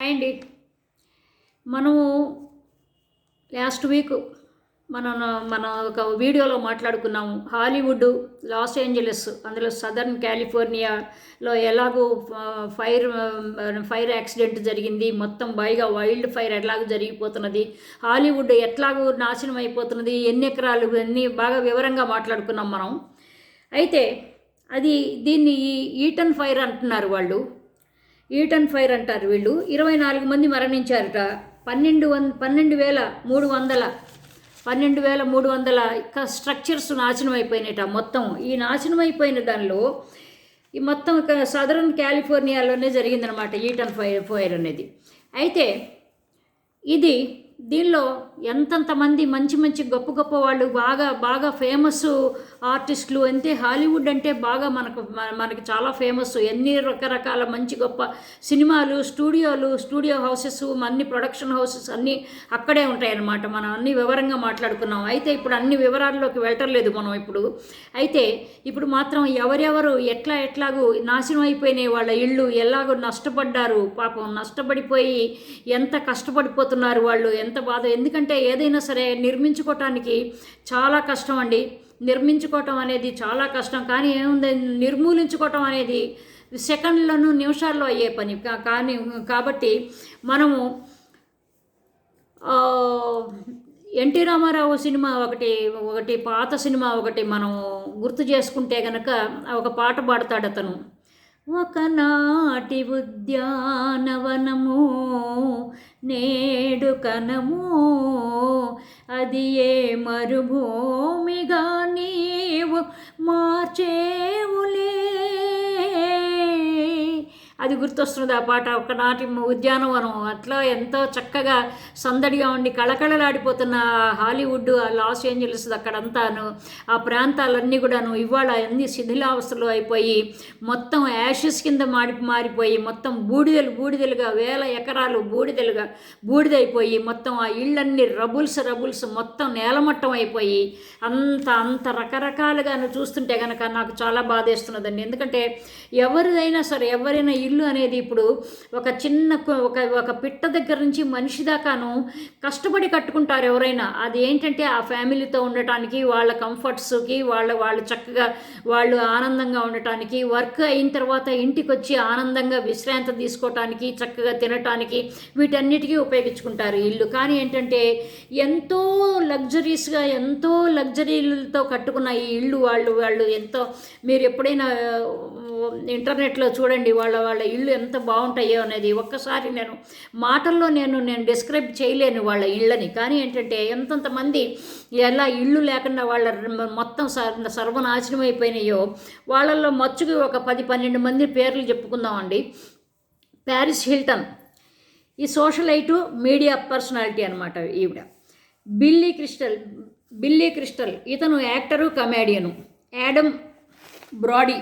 అండి మనము last week మనం మన ఒక వీడియోలో మాట్లాడుకున్నాము. హాలీవుడ్ లాస్ ఏంజలస్ అందులో సదర్న్ కాలిఫోర్నియాలో ఎలాగో ఫైర్ ఫైర్ యాక్సిడెంట్ జరిగింది. మొత్తం పైగా వైల్డ్ ఫైర్ ఎలాగో జరిగిపోతున్నది. హాలీవుడ్ ఎట్లాగో నాశనం అయిపోతున్నది. ఎన్ని ఎకరాలు అన్నీ బాగా వివరంగా మాట్లాడుకున్నాం మనం. అయితే అది దీన్ని ఈటన్ ఫైర్ అంటున్నారు వాళ్ళు. ఈటన్ ఫైర్ అంటారు వీళ్ళు. ఇరవై నాలుగు మంది మరణించారట. పన్నెండు వం పన్నెండు వేల మూడు వందల పన్నెండు వేల మూడు వందల స్ట్రక్చర్స్ నాశనం అయిపోయినాయట మొత్తం. ఈ నాశనం అయిపోయిన దానిలో ఈ మొత్తం ఒక సదరన్ కాలిఫోర్నియాలోనే జరిగిందనమాట ఈటన్ ఫైర్ ఫైర్ అనేది. అయితే ఇది దీనిలో ఎంతంతమంది మంచి మంచి గొప్ప గొప్ప వాళ్ళు బాగా బాగా ఫేమస్ ఆర్టిస్టులు అంతే హాలీవుడ్ అంటే బాగా మనకు మనకి చాలా ఫేమస్ ఎన్ని రకరకాల మంచి గొప్ప సినిమాలు స్టూడియోలు స్టూడియో హౌసెస్ అన్ని ప్రొడక్షన్ హౌసెస్ అన్నీ అక్కడే ఉంటాయన్నమాట. మనం అన్ని వివరంగా మాట్లాడుకున్నాం. అయితే ఇప్పుడు అన్ని వివరాల్లోకి వెళ్ళటలేదు మనం ఇప్పుడు. అయితే ఇప్పుడు మాత్రం ఎవరెవరు ఎట్లా ఎట్లాగూ నాశనం అయిపోయినాయి వాళ్ళ ఇళ్ళు ఎలాగో నష్టపడ్డారు? పాపం నష్టపడిపోయి ఎంత కష్టపడిపోతున్నారు వాళ్ళు? ఎంత బాధ? ఎందుకంటే ఏదైనా సరే నిర్మించుకోవటానికి చాలా కష్టం అండి. నిర్మించుకోవటం అనేది చాలా కష్టం. కానీ ఏముంది? నిర్మూలించుకోవటం అనేది సెకండ్లను నిమిషాల్లో అయ్యే పని. కా- కానీ కాబట్టి మనము ఎన్టీ రామారావు సినిమా ఒకటి ఒకటి పాత సినిమా ఒకటి మనం గుర్తు చేసుకుంటే గనక ఒక పాట పాడతాడు అతను. ఒకనాటి ఉద్యానవనము నేడు కనము. అది ఏ మరుభూమిగా నీవు మార్చేవులే? అది గుర్తొస్తున్నది ఆ పాట. ఒకనాటి ఉద్యానవనం. అట్లా ఎంతో చక్కగా సందడిగా ఉండి కళకళలాడిపోతున్న హాలీవుడ్ ఆ లాస్ ఏంజలస్ అక్కడంతాను ఆ ప్రాంతాలన్నీ కూడాను ఇవాళ అన్ని శిథిలావస్థలు అయిపోయి మొత్తం యాషెస్ కింద మాడి మారిపోయి మొత్తం బూడిదలు బూడిదలుగా వేల ఎకరాలు బూడిదలుగా బూడిదైపోయి మొత్తం ఆ ఇళ్ళన్నీ రబుల్స్ రబుల్స్ మొత్తం నేలమట్టం అయిపోయి అంత అంత రకరకాలుగా చూస్తుంటే కనుక నాకు చాలా బాధేస్తున్నదండి. ఎందుకంటే ఎవరిదైనా సరే ఎవరైనా ఇల్లు అనేది ఇప్పుడు ఒక చిన్న ఒక ఒక పిట్ట దగ్గర నుంచి మనిషి దాకాను కష్టపడి కట్టుకుంటారు ఎవరైనా. అది ఏంటంటే ఆ ఫ్యామిలీతో ఉండటానికి వాళ్ళ కంఫర్ట్స్కి వాళ్ళ వాళ్ళు చక్కగా వాళ్ళు ఆనందంగా ఉండటానికి వర్క్ అయిన తర్వాత ఇంటికి వచ్చి ఆనందంగా విశ్రాంతి తీసుకోవటానికి చక్కగా తినటానికి వీటన్నిటికీ ఉపయోగించుకుంటారు ఇల్లు. కానీ ఏంటంటే ఎంతో లగ్జరీస్గా ఎంతో లగ్జరీలతో కట్టుకున్న ఈ ఇల్లు వాళ్ళు వాళ్ళు ఎంతో మీరు ఎప్పుడైనా ఇంటర్నెట్లో చూడండి వాళ్ళ వాళ్ళ ఇల్లు ఎంత బాగుంటాయో అనేది ఒక్కసారి నేను మాటల్లో నేను నేను డిస్క్రైబ్ చేయలేను వాళ్ళ ఇళ్ళని. కానీ ఏంటంటే ఎంతంత మంది ఎలా ఇళ్ళు లేకుండా వాళ్ళ మొత్తం సర్వనాశనం అయిపోయినాయో వాళ్ళల్లో మచ్చుకి ఒక పది పన్నెండు మంది పేర్లు చెప్పుకుందామండి. Paris Hilton. ఈ సోషలైటు మీడియా పర్సనాలిటీ అనమాట ఈవిడ. Billy Crystal Billy Crystal. ఇతను actor comedian. Adam Brody.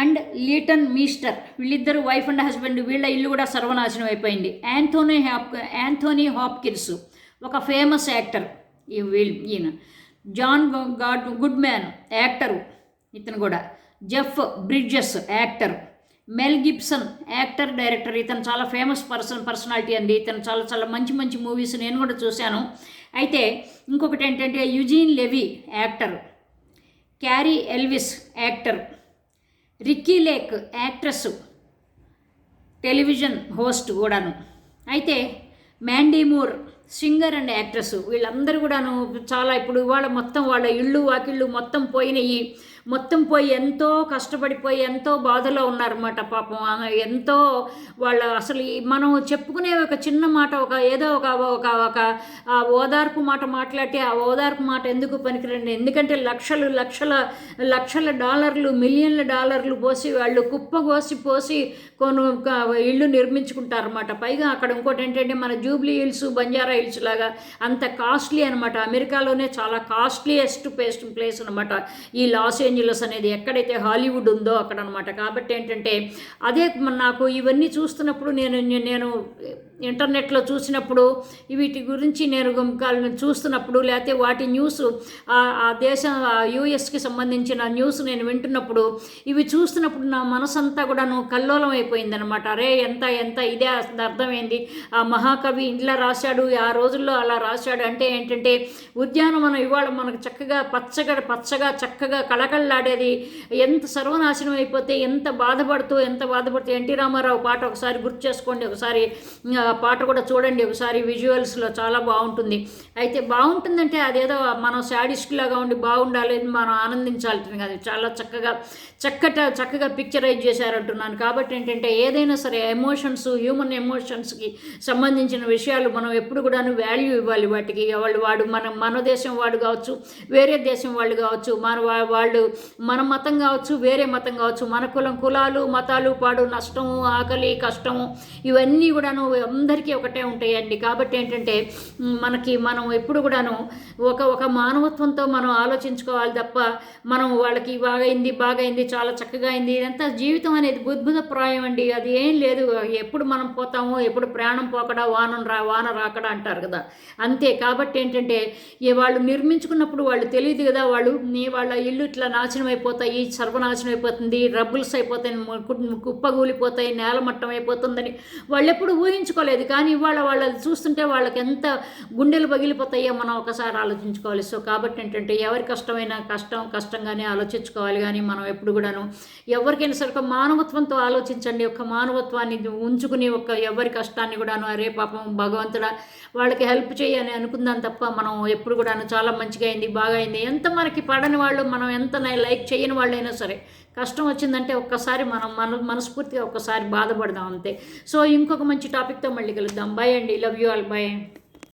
And Leighton Meester. వీళ్ళిద్దరు వైఫ్ అండ్ హస్బెండ్. వీళ్ళ ఇల్లు కూడా సర్వనాశనం అయిపోయింది. యాంథోనీ హాప్ యాంథోనీ హాప్కిన్స్ ఒక ఫేమస్ యాక్టర్ ఈ వీళ్ళు ఈయన. John God Goodman actor ఇతను కూడా. Jeff Bridges actor. Mel Gibson actor director. ఇతను చాలా ఫేమస్ పర్సన్ పర్సనాలిటీ అండి. ఇతను చాలా చాలా మంచి మంచి మూవీస్ నేను కూడా చూశాను. అయితే ఇంకొకటి ఏంటంటే Eugene Levy actor. Cary Elwes actor. Ricki Lake actress television host కూడాను. అయితే Mandy Moore singer and actress వీళ్ళందరూ కూడాను చాలా ఇప్పుడు ఇవాళ మొత్తం వాళ్ళ ఇళ్ళు వాకిళ్ళు మొత్తం పోయినాయి. మొత్తం పోయి ఎంతో కష్టపడిపోయి ఎంతో బాధలో ఉన్నారన్నమాట పాపం. ఎంతో వాళ్ళ అసలు మనం చెప్పుకునే ఒక చిన్న మాట ఒక ఏదో ఒక ఒక ఒక ఆ ఓదార్పు మాట మాట్లాడితే ఆ ఓదార్పు మాట ఎందుకు పనికిరండి? ఎందుకంటే లక్షలు లక్షల లక్షల డాలర్లు మిలియన్ల డాలర్లు పోసి వాళ్ళు కుప్ప కోసి పోసి కొను ఇళ్ళు నిర్మించుకుంటారన్నమాట. పైగా అక్కడ ఇంకోటి ఏంటంటే మన జూబ్లీ హిల్స్ బంజారా హిల్స్ లాగా అంత కాస్ట్లీ అనమాట అమెరికాలోనే చాలా కాస్ట్లీయెస్ట్ పేస్ట్ ప్లేస్ అనమాట ఈ లాస్ ఏంజ్ అనేది ఎక్కడైతే హాలీవుడ్ ఉందో అక్కడ అనమాట కాబట్టి ఏంటంటే అదే నాకు ఇవన్నీ చూస్తున్నప్పుడు నేను నేను ఇంటర్నెట్లో చూసినప్పుడు వీటి గురించి నేను చూస్తున్నప్పుడు లేకపోతే వాటి న్యూస్ ఆ- ఆ దేశం యుఎస్కి సంబంధించిన న్యూస్ నేను వింటున్నప్పుడు ఇవి చూస్తున్నప్పుడు నా మనసంతా కూడాను కల్లోలం అయిపోయింది అనమాట అరే ఎంత ఎంత ఇదే అర్థమైంది? ఆ మహాకవి ఇంట్లో రాశాడు ఆ రోజుల్లో అలా రాశాడు అంటే ఏంటంటే ఉద్యానవనం ఇవాళ మనకు చక్కగా పచ్చగా పచ్చగా చక్కగా కళకళలాడేది. ఎంత సర్వనాశనం అయిపోతే ఎంత బాధపడుతూ ఎంత బాధపడుతూ ఎన్టీ రామారావు పాట ఒకసారి గుర్తు చేసుకోండి. ఒకసారి పాట కూడా చూడండి ఒకసారి విజువల్స్లో చాలా బాగుంటుంది. అయితే బాగుంటుందంటే అదేదో మనం శాడిస్ట్ లాగా ఉండి బాగుండాలి మనం ఆనందించాల్సింది కాదు. చాలా చక్కగా చక్కట చక్కగా పిక్చరైజ్ చేశారంటున్నాను. కాబట్టి ఏంటంటే ఏదైనా సరే ఎమోషన్స్ హ్యూమన్ ఎమోషన్స్కి సంబంధించిన విషయాలు మనం ఎప్పుడు కూడాను వాల్యూ ఇవ్వాలి వాటికి. వాళ్ళు వాడు మన మన దేశం వాడు కావచ్చు వేరే దేశం వాళ్ళు కావచ్చు మన వాళ్ళు మన మతం కావచ్చు వేరే మతం కావచ్చు మన కులం కులాలు మతాలు పాడు నష్టము ఆకలి కష్టము ఇవన్నీ కూడాను అందరికీ ఒకటే ఉంటాయండి. కాబట్టి ఏంటంటే మనకి మనం ఎప్పుడు కూడాను ఒక ఒక మానవత్వంతో మనం ఆలోచించుకోవాలి తప్ప మనం వాళ్ళకి బాగైంది బాగైంది చాలా చక్కగా అయింది ఇదంతా జీవితం అనేది బుద్భుతప్రాయం అండి అది ఏం లేదు. ఎప్పుడు మనం పోతామో ఎప్పుడు ప్రాణం పోకడా వానం రా వాన రాకడా అంటారు కదా. అంతే. కాబట్టి ఏంటంటే వాళ్ళు నిర్మించుకున్నప్పుడు వాళ్ళు తెలియదు కదా వాళ్ళు నీ వాళ్ళ ఇల్లు ఇట్లా నాశనం అయిపోతాయి సర్వనాశనం అయిపోతుంది రబ్బుల్స్ అయిపోతాయి ము- నేల కుప్పగూలిపోతాయి నేలమట్టం అయిపోతుందని వాళ్ళు ఎప్పుడు ఊహించుకోలేదు. కానీ ఇవాళ వాళ్ళు చూస్తుంటే వాళ్ళకి ఎంత గుండెలు పగిలిపోతాయో మనం ఒకసారి ఆలోచించుకోవాలి. సో కాబట్టి ఏంటంటే ఎవరి కష్టమైనా కష్టం కష్టంగానే ఆలోచించుకోవాలి. కానీ మనం ఎప్పుడు కూడాను ఎవరికైనా సరే ఒక మానవత్వంతో ఆలోచించండి. ఒక మానవత్వాన్ని ఉంచుకుని ఒక ఎవరి కష్టాన్ని కూడాను అరే పాపం భగవంతుడా వాళ్ళకి హెల్ప్ చేయని అనుకుందాం తప్ప మనం ఎప్పుడు కూడాను చాలా మంచిగా అయింది బాగా అయింది. ఎంత మనకి పడని వాళ్ళు మనం ఎంత లైక్ చేయని వాళ్ళైనా సరే కష్టం వచ్చిందంటే ఒక్కసారి మనం మన మనస్ఫూర్తిగా ఒక్కసారి బాధపడదాం అంతే. సో ఇంకొక మంచి టాపిక్తో మళ్ళీ కలుద్దాం. బాయ్ అండి. Love you all bye